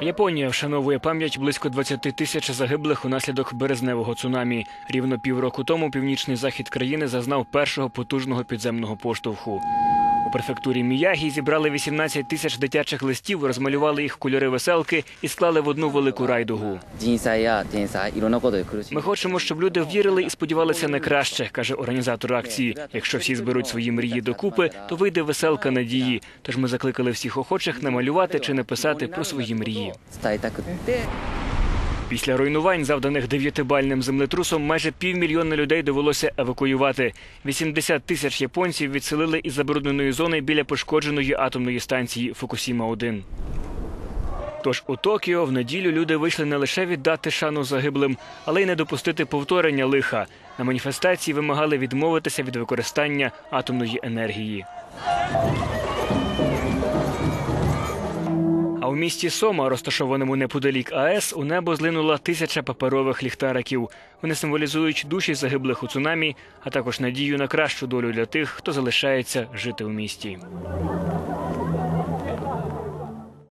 Японія вшановує пам'ять близько 20 тисяч загиблих унаслідок березневого цунамі. Рівно півроку тому північний захід країни зазнав першого потужного підземного поштовху. У префектурі Міягі зібрали 18 тисяч дитячих листів, розмалювали їх кольори веселки і склали в одну велику райдугу. Ми хочемо, щоб люди вірили і сподівалися на краще, каже організатор акції. Якщо всі зберуть свої мрії докупи, то вийде веселка надії. Тож ми закликали всіх охочих намалювати чи написати про свої мрії. Після руйнувань, завданих дев'ятибальним землетрусом, майже півмільйона людей довелося евакуювати. 80 тисяч японців відселили із забрудненої зони біля пошкодженої атомної станції Фукусіма 1 Тож у Токіо в неділю люди вийшли не лише віддати шану загиблим, але й не допустити повторення лиха. На маніфестації вимагали відмовитися від використання атомної енергії. А в місті Сома, розташованому неподалік АЕС, у небо злинула тисяча паперових ліхтариків. Вони символізують душі загиблих у цунамі, а також надію на кращу долю для тих, хто залишається жити у місті.